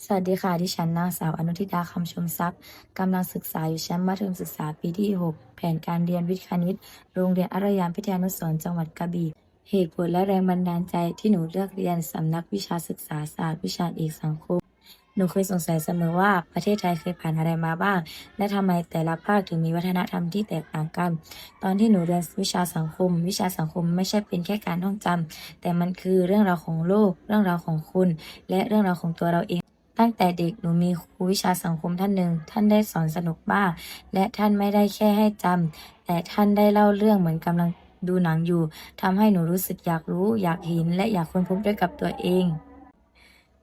สวัสดีค่ะดิฉันนางสาวอนุทิดาคำชมทรัพย์กำลังศึกษาอยู่ชั้นมัธยมศึกษาปีที่ 6 แผนการเรียนวิทย์คณิต โรงเรียนอารยามพิทยานุสร์จังหวัดกระบี่เหตุผลและแรงบันดาลใจที่หนูเลือกเรียนสำนักวิชาศึกษาศาสตร์วิชาเอกสังคม หนูเคยสงสัยเสมอว่าประเทศไทยเคยผ่านอะไรมาบ้าง และทำไมแต่ละภาคถึงมีวัฒนธรรมที่แตกต่างกัน ตอนที่หนูเรียนวิชาสังคม วิชาสังคมไม่ใช่เป็นแค่การท่องจำแต่มันคือเรื่องราวของโลก เรื่องราวของคุณ และเรื่องราวของตัวเราเอง ตั้งแต่เด็กหนูมีครูวิชาสังคมท่านหนึ่ง ท่านได้สอนสนุกมาก และท่านไม่ได้แค่ให้จำแต่ท่านได้เล่าเรื่องเหมือนกำลังดูหนังอยู่ทำให้หนูรู้สึกอยากรู้ อยากเห็น และอยากค้นพบด้วยกับตัวเอง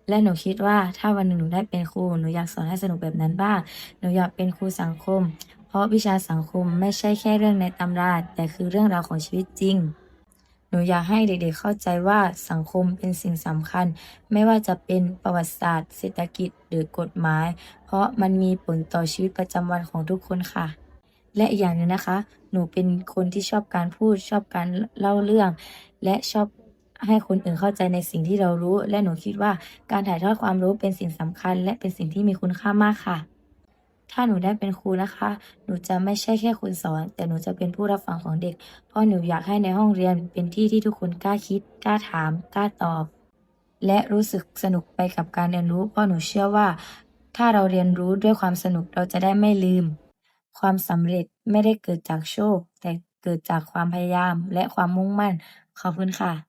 และหนูคิดว่าถ้าวันหนึ่งหนูได้เป็นครูหนูอยากสอนให้สนุกแบบนั้นบ้างหนูอยากเป็นครูสังคม เพราะวิชาสังคมไม่ใช่แค่เรื่องในตำราแต่คือเรื่องราวของชีวิตจริง หนูอยากให้เด็กๆเข้าใจว่าสังคมเป็นสิ่งสำคัญ ไม่ว่าจะเป็นประวัติศาสตร์ เศรษฐกิจหรือกฎหมาย เพราะมันมีผลต่อชีวิตประจำวันของทุกคนค่ะ และอีกอย่างหนึ่งนะคะ หนูเป็นคนที่ชอบการพูดชอบการเล่าเรื่อง และชอบให้คนอื่นเข้าใจในสิ่งที่เรารู้ และหนูคิดว่าการถ่ายทอดความรู้เป็นสิ่งสำคัญ และเป็นสิ่งที่มีคุณค่ามากค่ะ ถ้าหนูได้เป็นครูนะคะ หนูจะไม่ใช่แค่คนสอน แต่หนูจะเป็นผู้รับฟังของเด็ก เพราะหนูอยากให้ในห้องเรียนเป็นที่ที่ทุกคนกล้าคิด กล้าถาม กล้าตอบ และรู้สึกสนุกไปกับการเรียนรู้ เพราะหนูเชื่อว่า ถ้าเราเรียนรู้ด้วยความสนุกเราจะได้ไม่ลืม ความสำเร็จไม่ได้เกิดจากโชค แต่เกิดจากความพยายามและความมุ่งมั่น ขอบคุณค่ะ